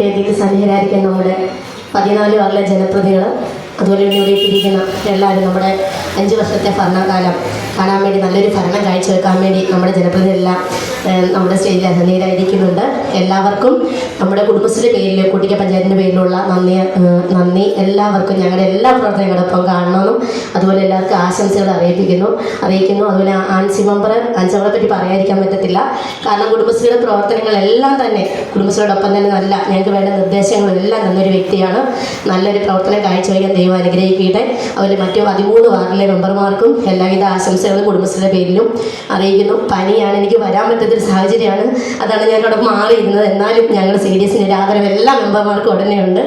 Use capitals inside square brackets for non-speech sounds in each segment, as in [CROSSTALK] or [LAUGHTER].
വേദിയിൽ സന്നിഹിതരായിരിക്കുന്ന നമ്മുടെ പതിനാല് വർഗ ജനപ്രതികൾ അതുപോലെ ഇവിടെ ഇരിക്കുന്ന എല്ലാവരും നമ്മുടെ അഞ്ച് വർഷത്തെ ഭരണകാലം കാണാൻ വേണ്ടി നല്ലൊരു ഭരണം കാഴ്ചവെക്കാൻ വേണ്ടി നമ്മുടെ ജനപ്രതിനിധികളെല്ലാം നമ്മുടെ സ്റ്റേജിൽ സന്നിഹിതരായിരിക്കുന്നുണ്ട് എല്ലാവർക്കും നമ്മുടെ കുടുംബശ്രീ പേരിൽ കുട്ടിക്ക പഞ്ചായത്തിന്റെ പേരിലുള്ള നന്ദി നന്ദി. എല്ലാവർക്കും ഞങ്ങളുടെ എല്ലാ പ്രവർത്തനങ്ങളൊപ്പം കാണണമെന്നും അതുപോലെ എല്ലാവർക്കും ആശംസകൾ അറിയിപ്പിക്കുന്നു. അറിയിക്കുന്നു. അതുപോലെ ആൻസി മെമ്പർ ആൻസിമകളെ പറ്റി പറയാതിരിക്കാൻ പറ്റത്തില്ല. കാരണം കുടുംബശ്രീയുടെ പ്രവർത്തനങ്ങളെല്ലാം തന്നെ കുടുംബശ്രീയോടൊപ്പം തന്നെ നല്ല ഞങ്ങൾക്ക് വേണ്ട നിർദ്ദേശങ്ങളെല്ലാം തന്നൊരു വ്യക്തിയാണ്. നല്ലൊരു പ്രവർത്തനം കാഴ്ചവെക്കാൻ ദൈവം അനുഗ്രഹിക്കട്ടെ. അതുപോലെ മറ്റു പതിമൂന്ന് വാർഡിലെ മെമ്പർമാർക്കും എല്ലാവിധ ആശംസകളും കുടുംബശ്രീയുടെ പേരിലും അറിയിക്കുന്നു. പനിയാണ് എനിക്ക് വരാൻ പറ്റാത്തൊരു സാഹചര്യമാണ്. അതാണ് ഞാൻ അവിടെ മാറിയിരുന്നത്. എന്നാലും ഞങ്ങളുടെ സി ഡി എസിന്റെ ആദരവ് എല്ലാ മെമ്പർമാർക്കും ഉടനെ ഉണ്ട്.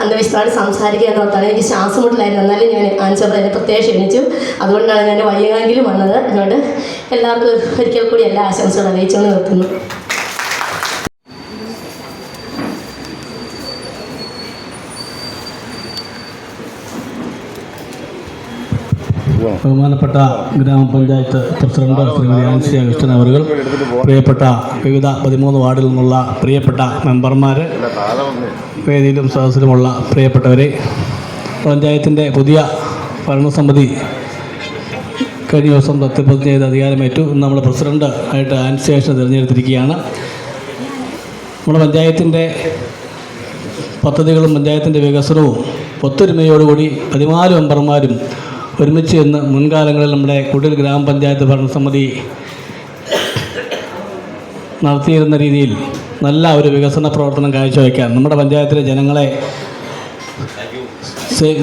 അന്ന് വിശദമായിട്ട് സംസാരിക്കുക എന്ന് ഓർത്താണ് എനിക്ക് ശ്വാസം മുട്ടലായിരുന്നു എന്നാലും ഞാൻ ആൻസർ എന്നെ പ്രത്യേകം ക്ഷണിച്ചു. അതുകൊണ്ടാണ് ഞാൻ വയ്യെങ്കിലും വന്നത്. അതുകൊണ്ട് എല്ലാവർക്കും ഒരിക്കൽ കൂടി എല്ലാ ആശംസകളും അറിയിച്ചുകൊണ്ട് നിർത്തുന്നു. ബഹുമാനപ്പെട്ട ഗ്രാമപഞ്ചായത്ത് പ്രസിഡന്റ് ശ്രീമതി ആൻസി അഗസ്റ്റൻ അവർ പ്രിയപ്പെട്ട വിവിധ പതിമൂന്ന് വാർഡിൽ നിന്നുള്ള പ്രിയപ്പെട്ട മെമ്പർമാർ വേദിയിലും സദസ്സിലുമുള്ള പ്രിയപ്പെട്ടവരെ പഞ്ചായത്തിന്റെ പുതിയ ഭരണസമിതി കഴിഞ്ഞ ദിവസം സത്യപ്രതിജ്ഞ ചെയ്ത് അധികാരമേറ്റു. ഇന്ന് നമ്മൾ പ്രസിഡന്റ് ആയിട്ട് ആൻസി അഗസ്റ്റൻ തിരഞ്ഞെടുത്തിരിക്കുകയാണ്. നമ്മുടെ പഞ്ചായത്തിന്റെ പദ്ധതികളും പഞ്ചായത്തിന്റെ വികസനവും ഒത്തൊരുമയോടുകൂടി പതിനാല് മെമ്പർമാരും ഒരുമിച്ച് ഇന്ന് മുൻകാലങ്ങളിൽ നമ്മുടെ കുടിൽ ഗ്രാമപഞ്ചായത്ത് ഭരണസമിതി നടത്തിയിരുന്ന രീതിയിൽ നല്ല ഒരു വികസന പ്രവർത്തനം കാഴ്ചവെക്കാൻ നമ്മുടെ പഞ്ചായത്തിലെ ജനങ്ങളെ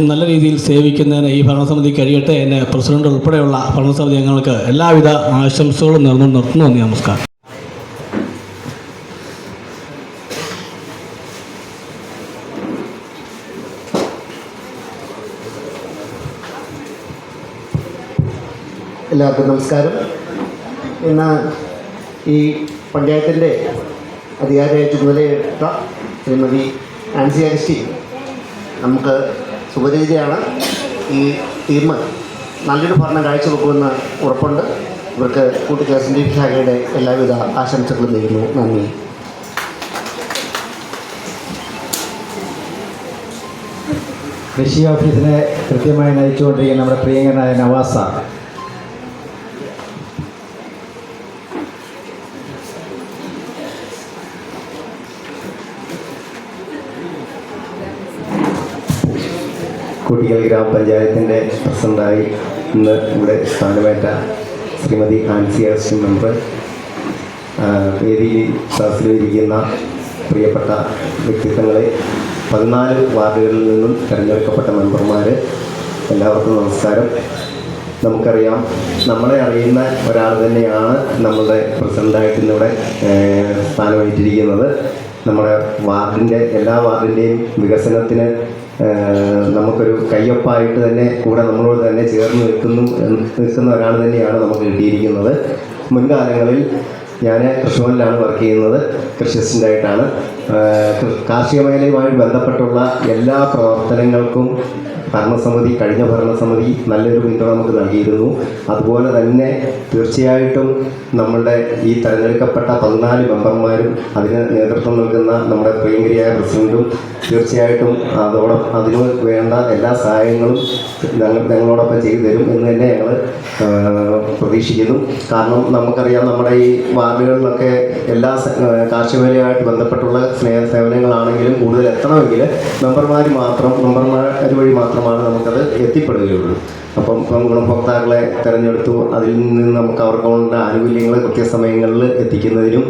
നല്ല രീതിയിൽ സേവിക്കുന്നതിന് ഈ ഭരണസമിതി കഴിയട്ടെ എന്നെ പ്രസിഡന്റ് ഉൾപ്പെടെയുള്ള ഭരണസമിതി അംഗങ്ങൾക്ക് എല്ലാവിധ ആശംസകളും നേർന്നു നിർത്തുന്നു നമസ്കാരം. എല്ലാവർക്കും നമസ്കാരം. ഇന്ന് ഈ പഞ്ചായത്തിന്റെ അധികാര ചുമതലയെടുത്ത ശ്രീമതി ആൻസി അഗസ്റ്റി നമുക്ക് സുപരിചിതയാണ്. ഈ ടീം നല്ലൊരു ഭരണം കാഴ്ചവെക്കുമെന്ന് ഉറപ്പുണ്ട്. ഇവർക്ക് കൂട്ടിക്കൽ എസ് ഡി ശാഖയുടെ എല്ലാവിധ ആശംസകളും നേരുന്നു. നന്ദി. കൃഷി ഓഫീസിനെ കൃത്യമായി നയിച്ചുകൊണ്ടിരിക്കുന്ന നമ്മുടെ പ്രിയങ്കരനായ നവാസ് സാർ കുട്ടികൾ ഗ്രാമപഞ്ചായത്തിന്റെ പ്രസിഡന്റായി ഇന്ന് ഇവിടെ സ്ഥാനമേറ്റ ശ്രീമതി ആൻസി അഗസ്റ്റിൻ മെമ്പർ വേദിയിൽ സദസ്സിലിരിക്കുന്ന പ്രിയപ്പെട്ട വ്യക്തിത്വങ്ങളെ പതിനാല് വാർഡുകളിൽ നിന്നും തിരഞ്ഞെടുക്കപ്പെട്ട മെമ്പർമാർ എല്ലാവർക്കും നമസ്കാരം. നമുക്കറിയാം നമ്മളെ അറിയുന്ന ഒരാൾ തന്നെയാണ് നമ്മളുടെ പ്രസിഡന്റായിട്ട് ഇന്നിവിടെ സ്ഥാനമേറ്റിരിക്കുന്നത്. നമ്മുടെ വാർഡിന്റെ എല്ലാ വാർഡിന്റെയും വികസനത്തിന് നമുക്കൊരു കയ്യൊപ്പായിട്ട് തന്നെ കൂടെ നമ്മളോട് തന്നെ ചേർന്ന് നിൽക്കുന്നു നിൽക്കുന്ന ഒരാൾ തന്നെയാണ് നമുക്ക് കിട്ടിയിരിക്കുന്നത്. മുൻകാലങ്ങളിൽ ഞാൻ കൃഷ്ണനിലാണ് വർക്ക് ചെയ്യുന്നത്. കൃഷി അസിസ്റ്റന്റായിട്ടാണ് കാർഷിക മേഖലയുമായി ബന്ധപ്പെട്ടുള്ള എല്ലാ പ്രവർത്തനങ്ങൾക്കും ഭരണസമിതി കഴിഞ്ഞ ഭരണസമിതി നല്ലൊരു പിന്തുണ നമുക്ക് നൽകിയിരുന്നു. അതുപോലെ തന്നെ തീർച്ചയായിട്ടും നമ്മളുടെ ഈ തെരഞ്ഞെടുക്കപ്പെട്ട പതിനാല് മെമ്പർമാരും അതിന് നേതൃത്വം നൽകുന്ന നമ്മുടെ പ്രിയങ്കരിയായ പ്രസിഡന്റും തീർച്ചയായിട്ടും അതോടൊപ്പം അതിന് വേണ്ട എല്ലാ സഹായങ്ങളും ഞങ്ങൾ ഞങ്ങളോടൊപ്പം ചെയ്തു തരും എന്ന് തന്നെ ഞങ്ങൾ പ്രതീക്ഷിക്കുന്നു. കാരണം നമുക്കറിയാം നമ്മുടെ ഈ വാർഡുകളിലൊക്കെ എല്ലാ സ- കാർഷിക മേഖലയുമായിട്ട് ബന്ധപ്പെട്ടുള്ള സ്നേഹ സേവനങ്ങളാണെങ്കിലും കൂടുതൽ എത്തണമെങ്കിൽ മെമ്പർമാർ മാത്രം മെമ്പർമാർ വഴി മാത്രമാണ് നമുക്കത് എത്തിപ്പെടുകയുള്ളൂ. അപ്പം ഗുണഭോക്താക്കളെ തിരഞ്ഞെടുത്തു. അതിൽ നിന്ന് നമുക്ക് അവർക്കുള്ള ആനുകൂല്യങ്ങൾ കൃത്യസമയങ്ങളിൽ എത്തിക്കുന്നതിനും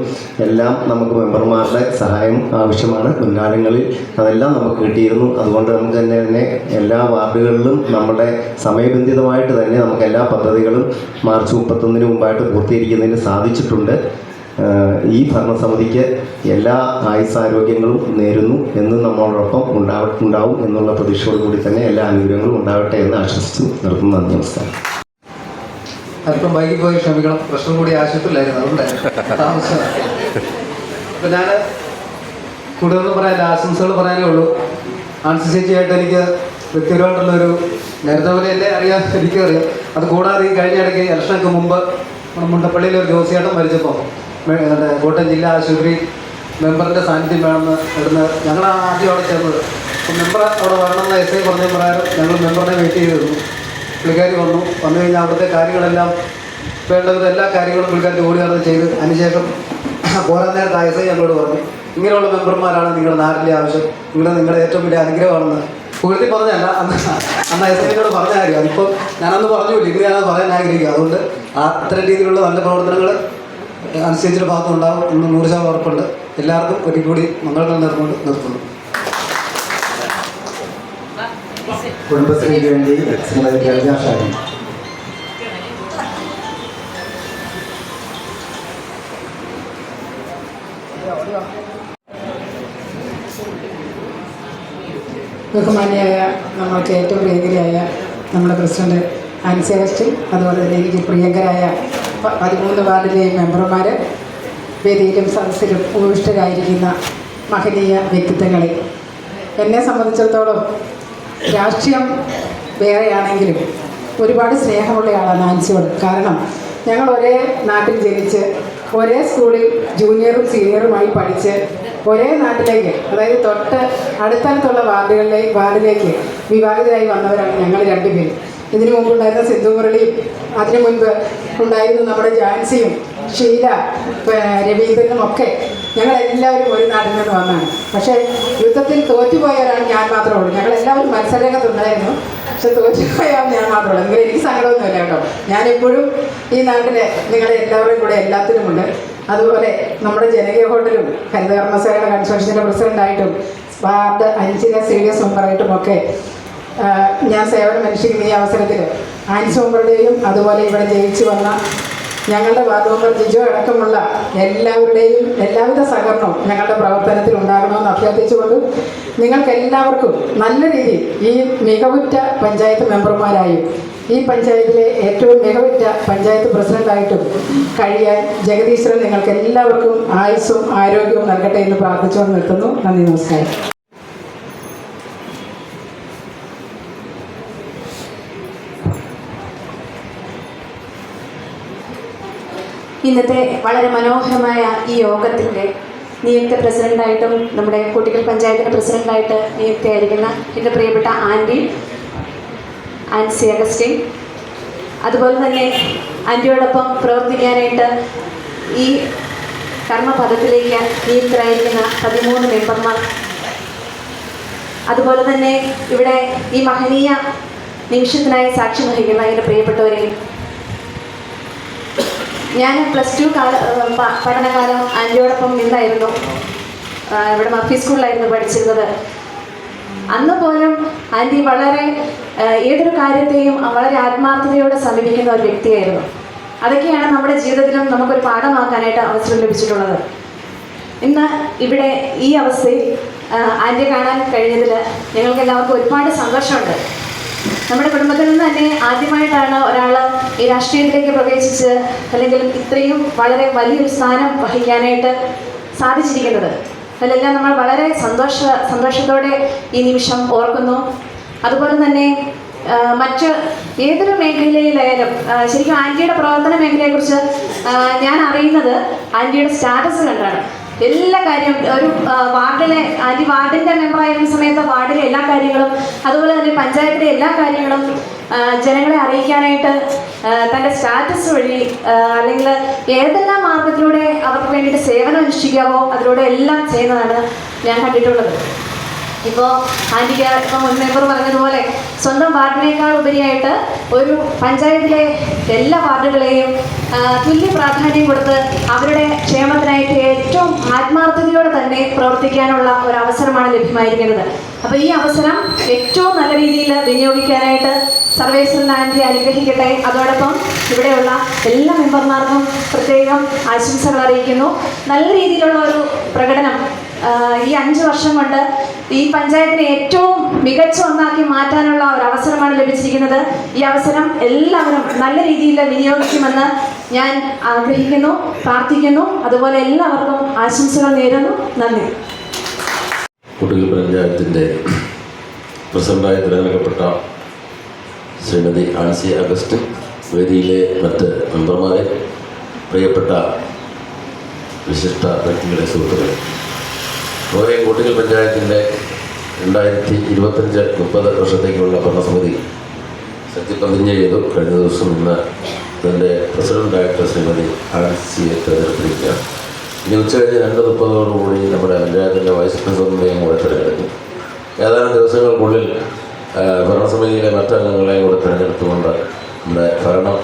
എല്ലാം നമുക്ക് മെമ്പർമാരുടെ സഹായം ആവശ്യമാണ്. മുൻകാലങ്ങളിൽ അതെല്ലാം നമുക്ക് കിട്ടിയിരുന്നു. അതുകൊണ്ട് നമുക്ക് തന്നെ തന്നെ എല്ലാ വാർഡുകളിലും നമ്മുടെ സമയബന്ധിതമായിട്ട് തന്നെ നമുക്ക് എല്ലാ പദ്ധതികളും മാർച്ച് മുപ്പത്തൊന്നിന് മുമ്പായിട്ട് പൂർത്തീകരിക്കുന്നതിന് സാധിച്ചിട്ടുണ്ട്. ഈ ഭരണസമിതിക്ക് എല്ലാ ആയുസാരോഗ്യങ്ങളും നേരുന്നു എന്ന് നമ്മളോടൊപ്പം ഉണ്ടാവ ഉണ്ടാവും എന്നുള്ള പ്രതീക്ഷയോട് കൂടി തന്നെ എല്ലാ അനുഗ്രഹങ്ങളും ഉണ്ടാവട്ടെ എന്ന് ആശംസിച്ചു നിർത്തുന്നു. നന്ദി നമസ്കാരം. അല്പം വൈകി പോയി ക്ഷമിക്കണം. പ്രശ്നം കൂടി ആശുപത്രിയിലായിരുന്നു. അപ്പം ഞാൻ കൂടുതലൊന്നും പറയാനില്ല. ആശംസകൾ പറയാനേ ഉള്ളൂ. ആൻസി ചേച്ചിയായിട്ട് എനിക്ക് വ്യക്തിപരമായിട്ടുള്ളൊരു നേരത്തെ പോലെ എന്നെ അറിയാം എനിക്കറിയാം അത് കൂടാതെ ഈ കഴിഞ്ഞ ഇടയ്ക്ക് ഇലക്ഷനൊക്കെ മുമ്പ് മുണ്ടപ്പള്ളിയിൽ ഒരു ജോസിയാട്ടം മരിച്ചപ്പോൾ നമ്മുടെ കോട്ടയം ജില്ലാ ആശുപത്രി മെമ്പറിന്റെ സാന്നിധ്യം വേണമെന്ന് ഇവിടുന്ന് ഞങ്ങൾ ആദ്യം അവിടെ ചേർന്നത് അപ്പോൾ മെമ്പർ അവിടെ വരണമെന്ന് എസ് ഐ പറഞ്ഞ പ്രകാരം ഞങ്ങൾ മെമ്പറിനെ വെയിറ്റ് ചെയ്തിരുന്നു. പുള്ളിക്കാരി വന്നു. വന്നു കഴിഞ്ഞാൽ അവിടുത്തെ കാര്യങ്ങളെല്ലാം വേണ്ടത് എല്ലാ കാര്യങ്ങളും പുള്ളിക്കാരി ഓടി നടന്ന് ചെയ്ത് അതിനുശേഷം പോരാൻ നേരത്തെ എസ് ഐ ഞങ്ങളോട് പറഞ്ഞു ഇങ്ങനെയുള്ള മെമ്പർമാരാണ് നിങ്ങളുടെ നാട്ടിലെ ആവശ്യം. നിങ്ങളുടെ നിങ്ങളുടെ ഏറ്റവും വലിയ അനുഗ്രഹമാണെന്ന്. പുകഴ്ത്തി പറഞ്ഞല്ല അന്ന് അന്ന് എസ് ഐനോട് പറഞ്ഞ കാര്യം. അതിപ്പോൾ ഞാനന്ന് പറഞ്ഞില്ല ഇങ്ങനെ ഞാനത് പറയാൻ ആഗ്രഹിക്കുക അതുകൊണ്ട് ആ അത്തരം രീതിയിലുള്ള നല്ല പ്രവർത്തനങ്ങൾ അനുസരിച്ചിട്ട് ഭാഗത്തും ഉണ്ടാവും എന്ന് നൂറ് ശതമാനം ഉറപ്പുണ്ട്. എല്ലാവർക്കും ഒരിക്കൽ കൂടി മംഗളങ്ങൾ നേർന്നുകൊണ്ട് നിർത്തുന്നു. കുടുംബശ്രീക്ക് വേണ്ടി ശ്രീമതി ഗർജ ഷാജി ബഹുമാനിയായ നമ്മൾക്ക് ഏറ്റവും പ്രിയങ്കരായ നമ്മുടെ പ്രസിഡന്റ് ആൻസി അഗസ്റ്റിൻ അതുപോലെ തന്നെ എനിക്ക് പ്രിയങ്കരായ പതിമൂന്ന് വാർഡിലെ മെമ്പർമാർ വേദിയിലും സദസ്സിലും ഉപവിഷ്ടരായിരിക്കുന്ന മഹനീയ വ്യക്തിത്വങ്ങളെ. എന്നെ സംബന്ധിച്ചിടത്തോളം രാഷ്ട്രീയം വേറെയാണെങ്കിലും ഒരുപാട് സ്നേഹമുള്ള സ്നേഹമുള്ളയാളാണ് ആൻസിയോട് കാരണം ഞങ്ങൾ ഒരേ നാട്ടിൽ ജനിച്ച് ഒരേ സ്കൂളിൽ ജൂനിയറും സീനിയറുമായി പഠിച്ച് ഒരേ നാട്ടിലേക്ക് അതായത് തൊട്ട് അടുത്തടുത്തുള്ള വാർഡുകളിലേക്ക് വാർഡിലേക്ക് വിവാഹിതരായി വന്നവരാണ് ഞങ്ങൾ രണ്ടുപേരും. ഇതിനു മുമ്പ് ഉണ്ടായിരുന്ന സിന്ധു മുരളിയും അതിനു മുൻപ് ഉണ്ടായിരുന്ന നമ്മുടെ ജാൻസിയും ഷീല രവീന്ദ്രനും ഒക്കെ ഞങ്ങൾ എല്ലാവരും ഒരു നാട്ടിൽ നിന്ന് വന്നാണ് പക്ഷേ യുദ്ധത്തിൽ തോറ്റുപോയവരാണ് ഞാൻ മാത്രമേ ഉള്ളൂ. ഞങ്ങൾ എല്ലാവരും പക്ഷെ തോറ്റുപോയാൽ ഞാൻ മാത്രമേ ഉള്ളൂ. എങ്കിലും എനിക്ക് സങ്കടമൊന്നുമില്ല കേട്ടോ. ഞാനെപ്പോഴും ഈ നാട്ടിലെ നിങ്ങളെ എല്ലാവരുടെയും കൂടെ എല്ലാത്തിനുമുണ്ട് അതുപോലെ നമ്മുടെ ജനകീയ ഹോട്ടലും ഹരിതകർമ്മസേന കൺസ്ട്രക്ഷന്റെ പ്രസിഡന്റായിട്ടും വാർഡ് അഞ്ചിലെ സി ഡി എസ് മെമ്പറായിട്ടും ഒക്കെ ഞാൻ സേവന അനുഷ്ഠിക്കുന്ന ഈ അവസരത്തിൽ ആൻസ് മെമ്പറുടെയും അതുപോലെ ഇവിടെ ജയിച്ചു വന്ന ഞങ്ങളുടെ വാർഡ് മെമ്പർ ജിജോ അടക്കമുള്ള എല്ലാവരുടെയും എല്ലാവിധ സഹകരണവും ഞങ്ങളുടെ പ്രവർത്തനത്തിൽ ഉണ്ടാകണമെന്ന് അഭ്യർത്ഥിച്ചുകൊണ്ട് നിങ്ങൾക്ക് എല്ലാവർക്കും നല്ല രീതിയിൽ ഈ മികവുറ്റ പഞ്ചായത്ത് മെമ്പർമാരായും ഈ പഞ്ചായത്തിലെ ഏറ്റവും മികവുറ്റ പഞ്ചായത്ത് പ്രസിഡന്റായിട്ടും കഴിയാൻ ജഗദീശ്വരൻ നിങ്ങൾക്ക് എല്ലാവർക്കും ആയുസ്സും ആരോഗ്യവും നൽകട്ടെ എന്ന് പ്രാർത്ഥിച്ചുകൊണ്ട് നിർത്തുന്നു. നന്ദി നമസ്കാരം. ഇന്നത്തെ വളരെ മനോഹരമായ ഈ യോഗത്തിന്റെ നിയുക്ത പ്രസിഡന്റായിട്ടും നമ്മുടെ കുട്ടികൾ പഞ്ചായത്തിന്റെ പ്രസിഡന്റായിട്ട് നിയുക്തയായിരിക്കുന്ന എന്റെ പ്രിയപ്പെട്ട ആന്റി ആൻസി അഗസ്റ്റിൻ. അതുപോലെ തന്നെ ആന്റിയോടൊപ്പം പ്രവർത്തിക്കാനായിട്ട് ഈ കർമ്മപദത്തിലേക്ക് നിയുക്തരായിരിക്കുന്ന പതിമൂന്ന് മെമ്പർമാർ. അതുപോലെ തന്നെ ഇവിടെ ഈ മഹനീയ നിമിഷത്തിനായി സാക്ഷ്യം വഹിക്കുന്ന എന്റെ പ്രിയപ്പെട്ടവരെയും ഞാൻ പ്ലസ് ടു കാല പഠനകാലം ആന്റിയോടൊപ്പം നിന്നായിരുന്നു. ഇവിടെ മഫി സ്കൂളിലായിരുന്നു പഠിച്ചിരുന്നത്. അന്ന് പോലും ആന്റി വളരെ ഏതൊരു കാര്യത്തെയും വളരെ ആത്മാർത്ഥതയോടെ സമീപിക്കുന്ന ഒരു വ്യക്തിയായിരുന്നു. അതൊക്കെയാണ് നമ്മുടെ ജീവിതത്തിലും നമുക്കൊരു പാഠമാക്കാനായിട്ട് അവസരം ലഭിച്ചിട്ടുള്ളത്. ഇന്ന് ഇവിടെ ഈ അവസ്ഥയിൽ ആന്റി കാണാൻ കഴിഞ്ഞതിൽ ഞങ്ങൾക്ക് എല്ലാവർക്കും ഒരുപാട് സന്തോഷമുണ്ട്. നമ്മുടെ കുടുംബത്തിൽ നിന്ന് തന്നെ ആദ്യമായിട്ടാണ് ഒരാൾ ഈ രാഷ്ട്രീയത്തിലേക്ക് പ്രവേശിച്ച് അല്ലെങ്കിൽ ഇത്രയും വളരെ വലിയൊരു സ്ഥാനം വഹിക്കാനായിട്ട് സാധിച്ചിരിക്കുന്നത്. അതിലെല്ലാം നമ്മൾ വളരെ സന്തോഷ സന്തോഷത്തോടെ ഈ നിമിഷം ഓർക്കുന്നു. അതുപോലെ തന്നെ മറ്റ് ഏതൊരു മേഖലയിലായാലും ശരിക്കും ആന്റിയുടെ പ്രവർത്തന മേഖലയെക്കുറിച്ച് ഞാൻ അറിയുന്നത് ആന്റിയുടെ സ്റ്റാറ്റസ് കണ്ടാണ്. എല്ലാ കാര്യവും ഒരു വാർഡിലെ ആന്റി വാർഡിന്റെ മെമ്പറായിരുന്ന സമയത്ത് വാർഡിലെ എല്ലാ കാര്യങ്ങളും അതുപോലെ തന്നെ പഞ്ചായത്തിലെ എല്ലാ കാര്യങ്ങളും ജനങ്ങളെ അറിയിക്കാനായിട്ട് തന്റെ സ്റ്റാറ്റസ് വഴി അല്ലെങ്കിൽ ഏതെല്ലാം മാർഗത്തിലൂടെ അവർക്ക് വേണ്ടിയിട്ട് സേവനം അനുഷ്ഠിക്കാവോ അതിലൂടെ എല്ലാം ചെയ്യുന്നതാണ് ഞാൻ കണ്ടിട്ടുള്ളത്. ഇപ്പോൾ ആന്റി ഇപ്പോൾ മുൻ മെമ്പർ പറഞ്ഞതുപോലെ സ്വന്തം വാർഡിനേക്കാൾ ഉപരിയായിട്ട് ഒരു പഞ്ചായത്തിലെ എല്ലാ വാർഡുകളെയും തുല്യ പ്രാധാന്യം കൊടുത്ത് അവരുടെ ക്ഷേമത്തിനായിട്ട് ഏറ്റവും ആത്മാർത്ഥതയോടെ തന്നെ പ്രവർത്തിക്കാനുള്ള ഒരു അവസരമാണ് ലഭ്യമായിരിക്കുന്നത്. അപ്പോൾ ഈ അവസരം ഏറ്റവും നല്ല രീതിയിൽ വിനിയോഗിക്കാനായിട്ട് സർവേശ്വരൻ ആന്റി അനുഗ്രഹിക്കട്ടെ. അതോടൊപ്പം ഇവിടെയുള്ള എല്ലാ മെമ്പർമാർക്കും പ്രത്യേകം ആശംസകൾ അറിയിക്കുന്നു. നല്ല രീതിയിലുള്ള ഒരു പ്രകടനം ഈ അഞ്ച് വർഷം കൊണ്ട് ഈ പഞ്ചായത്തിനെ ഏറ്റവും മികച്ച ഒന്നാക്കി മാറ്റാനുള്ള ഒരു അവസരമാണ് ലഭിച്ചിരിക്കുന്നത്. ഈ അവസരം എല്ലാവരും നല്ല രീതിയിൽ വിനിയോഗിക്കുമെന്ന് ഞാൻ ആഗ്രഹിക്കുന്നു പ്രാർത്ഥിക്കുന്നു. അതുപോലെ എല്ലാവർക്കും ആശംസകൾ നേരുന്നു. നന്ദി. കുട്ടികൾ പഞ്ചായത്തിന്റെ പ്രസിഡന്റായി തിരഞ്ഞെടുക്കപ്പെട്ട ശ്രീമതി ആൻസി അഗസ്റ്റ് വേദിയിലെ മറ്റ് മെമ്പർമാരെ പ്രിയപ്പെട്ട വിശിഷ്ട വ്യക്തികളെ സുഹൃത്തുക്കളെ ഓരോ കോട്ടിക്കൽ പഞ്ചായത്തിന്റെ രണ്ടായിരത്തി ഇരുപത്തഞ്ച് മുപ്പത് വർഷത്തേക്കുള്ള ഭരണസമിതി സത്യപ്രതിജ്ഞ ചെയ്തു. കഴിഞ്ഞ ദിവസം ഇന്ന് ഇതിന്റെ പ്രസിഡന്റായിട്ട് ശ്രീമതി ആൻസിയെ തിരഞ്ഞെടുത്തിരിക്കുകയാണ്. ഇനി ഉച്ചകഴിഞ്ഞ് രണ്ട് മുപ്പതോടുകൂടി നമ്മുടെ പഞ്ചായത്തിന്റെ വൈസ് പ്രസിഡന്റിനെയും കൂടെ തിരഞ്ഞെടുക്കും. ഏതാനും ദിവസങ്ങൾക്കുള്ളിൽ ഭരണസമിതിയിലെ മറ്റംഗങ്ങളെയും കൂടെ തിരഞ്ഞെടുത്തുകൊണ്ട് നമ്മുടെ ഭരണം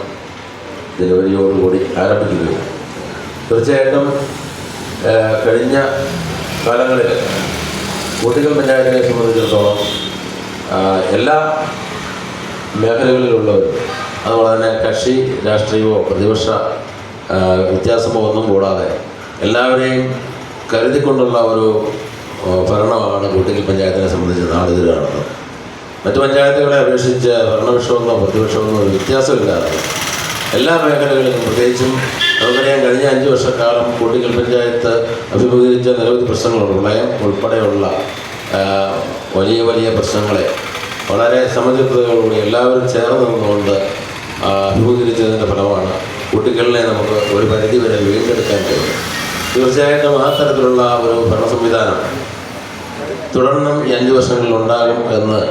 ജനുവരിയോടുകൂടി ആരംഭിക്കുകയും തീർച്ചയായിട്ടും കഴിഞ്ഞ കാലങ്ങളിൽ കൂട്ടിക്കൽ പഞ്ചായത്തിനെ സംബന്ധിച്ചിടത്തോളം എല്ലാ മേഖലകളിലുള്ളവരും അതുപോലെ തന്നെ കക്ഷി രാഷ്ട്രീയമോ പ്രതിപക്ഷ വ്യത്യാസമോ ഒന്നും കൂടാതെ എല്ലാവരെയും കരുതിക്കൊണ്ടുള്ള ഒരു ഭരണമാണ് കൂട്ടിക്കൽ പഞ്ചായത്തിനെ സംബന്ധിച്ച് നാളിത് കാണുന്നത്. മറ്റു പഞ്ചായത്തുകളെ അപേക്ഷിച്ച് ഭരണപക്ഷമെന്നോ പ്രതിപക്ഷമെന്നോ വ്യത്യാസമില്ലാതെ എല്ലാ മേഖലകളിലും പ്രത്യേകിച്ചും നമുക്കറിയാം കഴിഞ്ഞ അഞ്ച് വർഷക്കാലം കൂട്ടിക്കൽ പഞ്ചായത്ത് അഭിമുഖീകരിച്ച നിരവധി പ്രശ്നങ്ങളുണ്ട്. പ്രളയം ഉൾപ്പെടെയുള്ള വലിയ വലിയ പ്രശ്നങ്ങളെ വളരെ സമചിത്തതയോടുകൂടി എല്ലാവരും ചേർന്ന് നിന്നുകൊണ്ട് അഭിമുഖീകരിച്ചതിന്റെ ഫലമാണ് കുട്ടികളിലെ നമുക്ക് ഒരു പരിധി വരെ വീണ്ടെടുക്കാൻ കഴിയും തീർച്ചയായിട്ടും ആ തരത്തിലുള്ള ഒരു ഭരണ സംവിധാനം തുടർന്നും ഈ അഞ്ച് വർഷങ്ങളിൽ ഉണ്ടാകും എന്ന്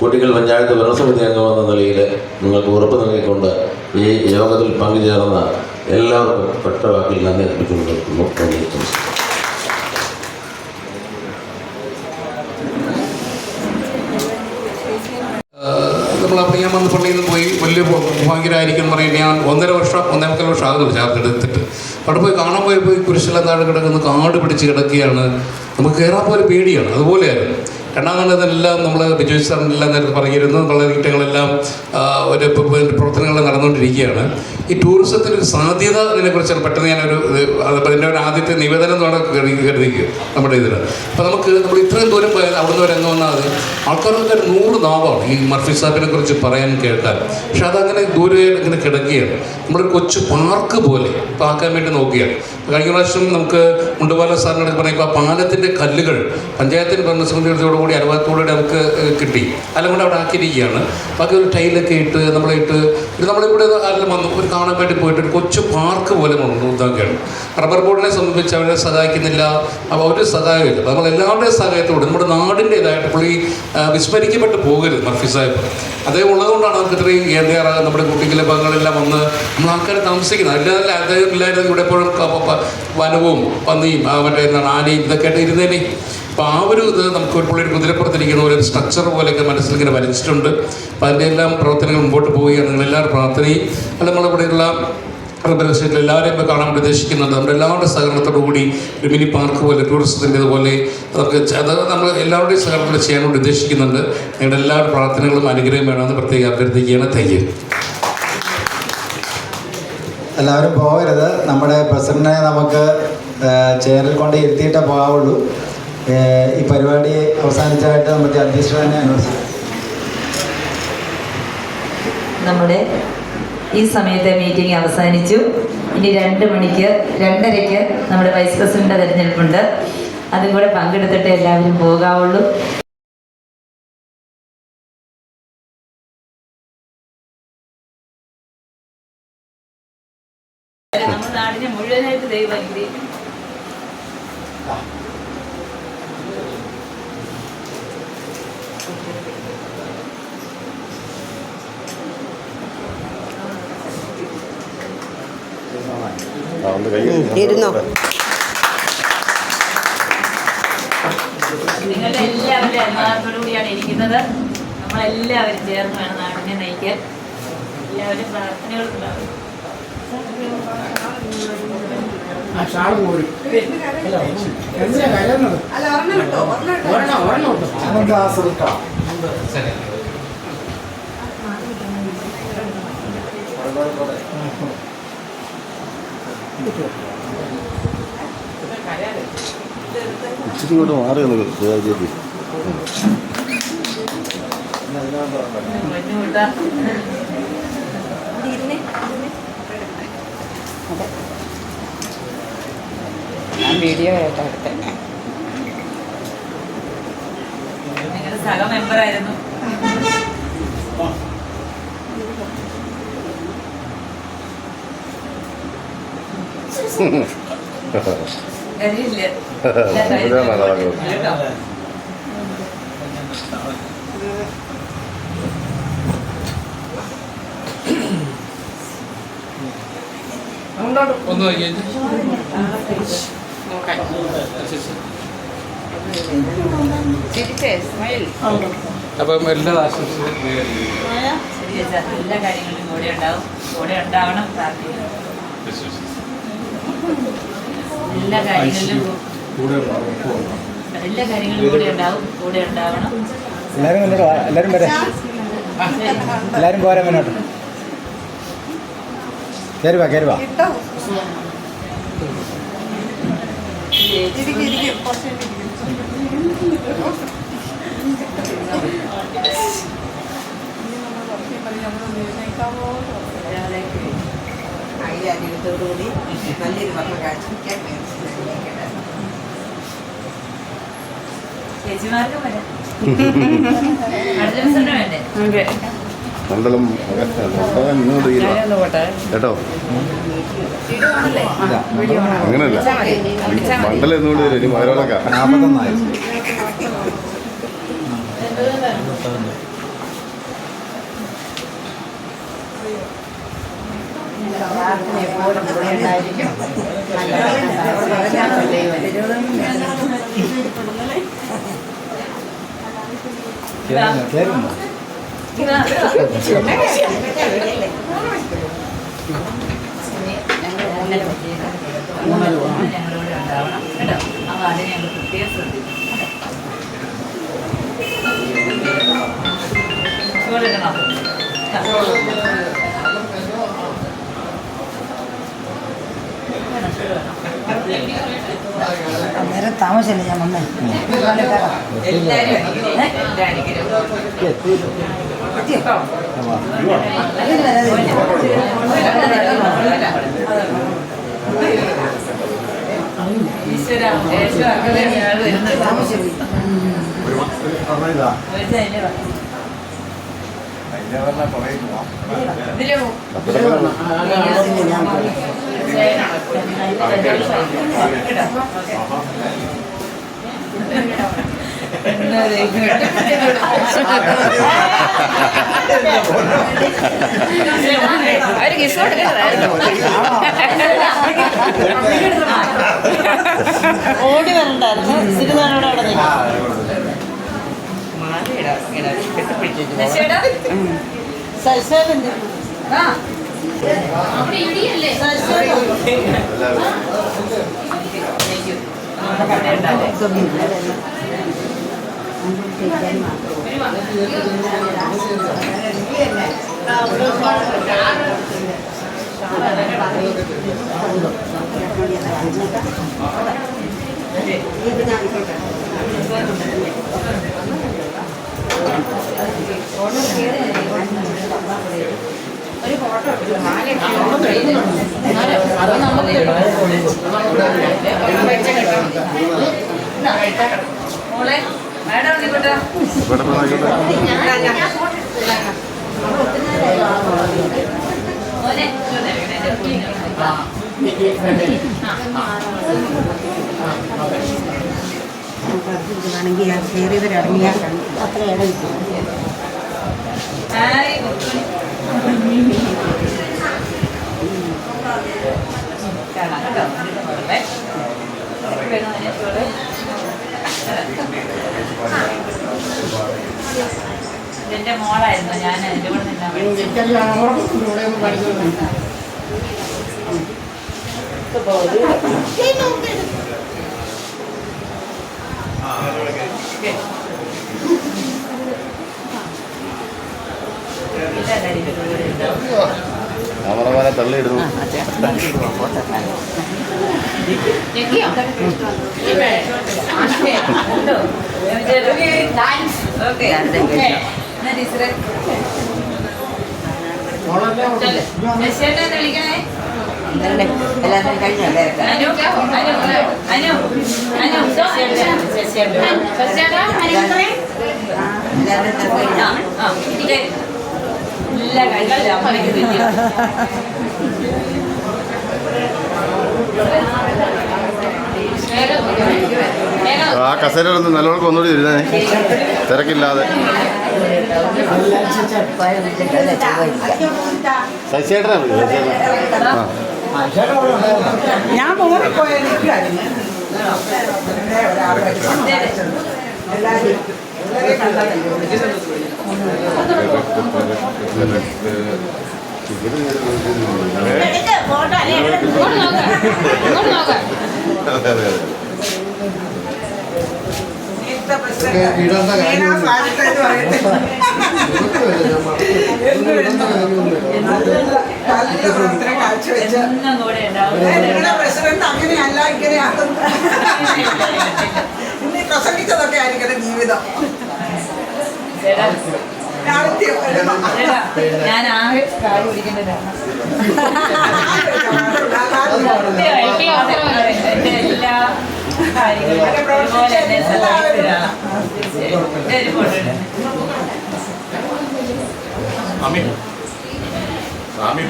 കുട്ടികൾ പഞ്ചായത്ത് ഭരണസമിതി അംഗമെന്ന നിലയിൽ നിങ്ങൾക്ക് ഉറപ്പ് നൽകിക്കൊണ്ട് ഈ യോഗത്തിൽ പങ്കുചേർന്ന എല്ലാവർക്കും പെട്ടവാക്കിൽ നന്ദി അർപ്പിക്കുന്നു നന്ദി നമസ്കാരം നമ്മൾ പള്ളിയിൽ നിന്ന് പോയി വലിയ ഭാഗ്യരായിരിക്കും പറയും ഞാൻ ഒന്നര വർഷം ഒന്നേ മുക്കാൽ വർഷം ആകുന്നു ചാർജ് എടുത്തിട്ട്. അവിടെ പോയി കാണാൻ പോയി പോയി കുരിശിലെന്താണ് കിടക്കുന്നത് കിടക്കുന്ന കാട് പിടിച്ച് കിടക്കുകയാണ്. നമുക്ക് കയറാൻ പോലെ പേടിയാണ്. അതുപോലെയായിരുന്നു. രണ്ടാമതെല്ലാം നമ്മൾ ബിജോയ് സാറിനെല്ലാം നേരത്തെ പറഞ്ഞിരുന്നു. എന്നുള്ള നീട്ടങ്ങളെല്ലാം ഒരു പ്രവർത്തനങ്ങൾ നടന്നുകൊണ്ടിരിക്കുകയാണ്. ഈ ടൂറിസത്തിന്റെ ഒരു സാധ്യത ഇതിനെക്കുറിച്ച് പെട്ടെന്ന് ഞാനൊരു അതിന്റെ ഒരു ആദ്യത്തെ നിവേദനം എന്ന് കരുതിക്കുക നമ്മുടെ ഇതിൽ അപ്പോൾ നമുക്ക് നമ്മൾ ഇത്രയും ദൂരം അവിടുന്ന് വരെ അങ്ങ് വന്നാൽ മതി. ആൾക്കാർക്ക് ഒരു നൂറ് നാവാണ് ഈ മർഫി സാഹിബിനെ കുറിച്ച് പറയാൻ കേട്ടാൽ. പക്ഷെ അതങ്ങനെ ദൂരെ ഇങ്ങനെ കിടക്കുകയാണ്. നമ്മുടെ കൊച്ചു പാർക്ക് പോലെ പാക്കാൻ വേണ്ടി നോക്കുകയാണ്. കഴിഞ്ഞ പ്രാവശ്യം നമുക്ക് മുണ്ടുപാല സാറിനോട് പറയുമ്പോൾ ആ പാലത്തിന്റെ കല്ലുകൾ പഞ്ചായത്തിന് ഭരണസമിതിയോടുകൂടി അനുഭവത്തോടുകൂടി നമുക്ക് കിട്ടി. അല്ലെങ്കിൽ കൂടെ അവിടെ ആക്കിയിരിക്കുകയാണ്. ബാക്കി ഒരു ടൈലൊക്കെ ഇട്ട് നമ്മളിട്ട് ഇത് നമ്മളിവിടെ ആരെല്ലാം വന്നു ഒരു കാണാൻ വേണ്ടി പോയിട്ട് ഒരു കൊച്ചു പാർക്ക് പോലെ ഇതാക്കുകയാണ്. റബ്ബർ ബോർഡിനെ സംബന്ധിച്ച് അവരെ സഹായിക്കുന്നില്ല. അപ്പോൾ ഒരു സഹായമില്ല അപ്പോൾ നമ്മൾ എല്ലാവരുടെയും സഹായത്തോടെ നമ്മുടെ നാടിന്റെതായിട്ട് പുള്ളി വിസ്മരിക്കപ്പെട്ട് പോകരുത് മർഫി സാഹിബ്. അദ്ദേഹം ഉള്ളതുകൊണ്ടാണ് നമുക്ക് ഇത്രയും ഏറെ നമ്മുടെ കുട്ടികളെ ഭാഗങ്ങളെല്ലാം വന്ന് നമ്മൾ ആൾക്കാർ താമസിക്കുന്നത്. അല്ലാതെ അദ്ദേഹം ഇല്ലായിരുന്നു ഇവിടെ എപ്പോഴും വനവും പന്നിയും മറ്റേ എന്താണ് ആനയും ഇതൊക്കെ ആയിട്ട് ഇരുന്നേനെ. അപ്പോൾ ആ ഒരു ഇത് നമുക്ക് പുള്ളി ഒരു കുതിരപ്പുറത്തിരിക്കുന്ന ഒരു സ്ട്രക്ചർ പോലെയൊക്കെ മനസ്സിൽ ഇങ്ങനെ വരച്ചിട്ടുണ്ട്. അപ്പോൾ അതിന്റെ എല്ലാം പ്രവർത്തനങ്ങൾ മുമ്പോട്ട് പോവുകയാണ്. നിങ്ങളെല്ലാവരും പ്രാർത്ഥനയും അല്ല നമ്മളിവിടെയുള്ള കൂടെയുള്ള എസ്റ്റേറ്റിൽ എല്ലാവരെയും ഇപ്പോൾ കാണാൻ പ്രതീക്ഷിക്കുന്നുണ്ട് നമ്മുടെ എല്ലാവരുടെ സഹകരണത്തോടു കൂടി ഒരു മിനി പാർക്ക് പോലെ ടൂറിസത്തിന്റെ ഇതുപോലെ നമുക്ക് അത് നമ്മൾ എല്ലാവരുടെയും സഹകരണത്തിൽ ചെയ്യാൻ വേണ്ടി ഉദ്ദേശിക്കുന്നുണ്ട്. നിങ്ങളുടെ എല്ലാവരുടെ പ്രാർത്ഥനകളും അനുഗ്രഹം വേണമെന്ന് പ്രത്യേകം അഭ്യർത്ഥിക്കുകയാണ്. താങ്ക് യു എല്ലാവരും പോകരുത്. നമ്മുടെ പ്രസിഡന്റിനെ നമുക്ക് ചെയറിൽ കൊണ്ട് ഇരുത്തിയിട്ടേ പോകാവുള്ളൂ. ഈ പരിപാടി അവസാനിച്ചായിട്ട് നമുക്ക് അധ്യക്ഷനെ നമ്മുടെ ഈ സമയത്തെ മീറ്റിംഗ് അവസാനിച്ചു. ഇനി രണ്ട് മണിക്ക് രണ്ടരയ്ക്ക് നമ്മുടെ വൈസ് പ്രസിഡന്റ് തിരഞ്ഞെടുപ്പുണ്ട്. അതും കൂടെ പങ്കെടുത്തിട്ട് എല്ലാവരും പോകാവുള്ളൂ നമ്മുടെ നാടിനെ മുഴുവനായിട്ട് ദൈവം അനുഗ്രഹിക്കും ഇരുന്നോ നിങ്ങളുടെ എല്ലാവരുടെ അനുവാദത്തോടു കൂടിയാണ് ഇരിക്കുന്നത്. നമ്മളെല്ലാവരും ചേർന്ന് വേണം നാടിനെ നയിക്കാൻ. എല്ലാവരും പ്രാർത്ഥനകളുണ്ടാവും ഇങ്ങോട്ട് മാറി ചേച്ചി ബുദ്ധിമുട്ടാ ഞാൻ വീഡിയോ ആയിട്ട് എടുത്തത് നിങ്ങളുടെ സഹ [LAUGHS] മെമ്പറായിരുന്നു കരിയില്ല ഇതാണ് നടക്കുന്നത്. കേട്ടോ ഒന്ന് അപ്പം എല്ലാ ആശംസകളും എല്ലാ കാര്യങ്ങളിലും കൂടെ ഉണ്ടാവും. കൂടെ ഉണ്ടാവണം പ്രാർത്ഥിക്കണം. എല്ലാ കാര്യങ്ങളിലും ഉണ്ടാവും. എല്ലാ കാര്യങ്ങളിലും കൂടെ ഉണ്ടാവും കൂടെ ഉണ്ടാവണം. എല്ലാവരും എല്ലാവരും പോരാ മുന്നോട്ട് കയറി വാ കയറി വാ ഐരാധികത്തോടുകൂടി നല്ലൊരു മക്കൾ കാഴ്ചവെക്കാൻ ചേച്ചിമാർക്കും വരാം. [LAUGHS] അടുത്ത ദിവസം വേണ്ടേ മണ്ഡലം. കേട്ടോ? അങ്ങനല്ല മണ്ഡലം എന്നുകൊണ്ട് വരും ഇനി മകരോളക്ക നാൽപ്പത്തൊന്നായി ഞങ്ങളോട് ഉണ്ടാവണം കേട്ടോ അപ്പോൾ അതിനെ ഞങ്ങൾ പ്രത്യേകം ശ്രദ്ധിക്കും അന്നേരം താമസമില്ല ഞാൻ വന്നേ? എല്ലാവരും എല്ലാവരും [LAUGHS] ഈശ്വര വരുന്നത് ഒരു അവർ കിസ് ഓടി വരണ്ടായിരുന്നു സിരിതാനോട് അവിടെ ചേട്ടാ സൽസേലുണ്ട് മോളെ മാഡം വിളിക്കട്ടെ ഇവിടെ ആയിക്കോട്ടെ മോനെ കുഞ്ഞ്. ആണെങ്കിൽ കയറിയവരിറങ്ങിയാൽ അത്ര ഇടം കേട്ടോ. അതിനെ മോളായിരുന്നു ഞാൻ എന്റെ കൂടെ നിന്നാ. ക്യാമറമാനെ തള്ളിയിടുന്നു ഉണ്ടോ? എല്ലാവരും കഴിഞ്ഞല്ലേ അനു, അനു, ആ കസേര ഒന്ന് നല്ലവർക്ക് ഒന്നുകൂടി ഇരുന്നേ. തിരക്കില്ലാതെ. ഞാൻ മോളിൽ പ്രസിഡന്റ് അങ്ങനെയല്ല ഇങ്ങനെയാകും ഇനി പ്രസംഗിച്ചതൊക്കെ ആയിരിക്കണം ജീവിതം. ഞാൻ ആകെ കാര്യം പിടിക്കേണ്ടതാണ്. എല്ലാ എന്റെ ഒരു സെക്കൻഡ് ഇരിക്കാവൂ. സ്വാമി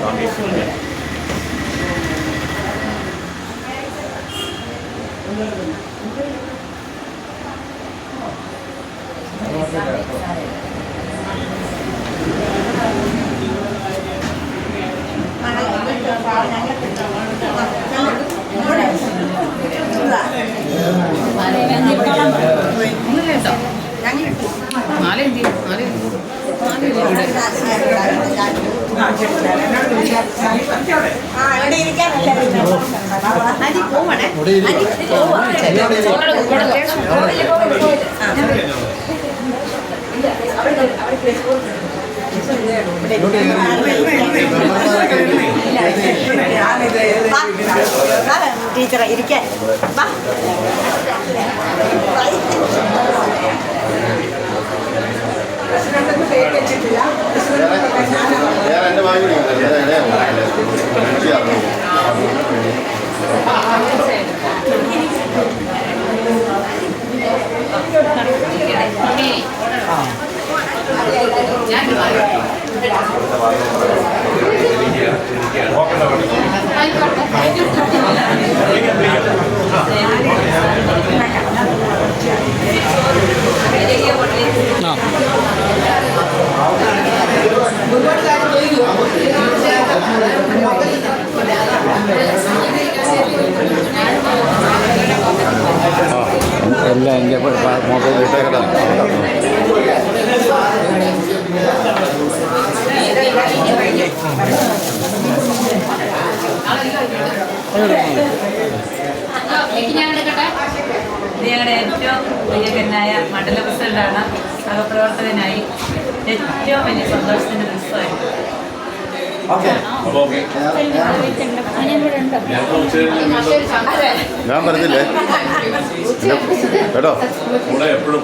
സ്വാമി പോവാണ് നമ്മൾ പ്രസിഡന്റിനെ ഇച്ചിരി ചോറ് കഴിച്ചിട്ട് വാ അവർ ഒരു സെക്കൻഡ് ഒന്ന് ഇരിക്കാവോ അതെ ഇരുന്നോ സ്വാമി ടീച്ചറെ ഇരിക്കാൻ ഞാൻ എന്റെ വാങ്ങി എല്ലാം എന്റെ മൊബൈൽ ഇട്ടേക്കടാ. ഇത് ഞങ്ങളുടെ ഏറ്റവും പ്രിയകനായ മണ്ഡല പ്രസിഡന്റാണ് സഹപ്രവർത്തകനായി ഏറ്റവും വലിയ സന്തോഷത്തിന്റെ ദിവസമായിരുന്നു. ഞാൻ പറഞ്ഞില്ലേ? കേട്ടോ കൂടെ എപ്പോഴും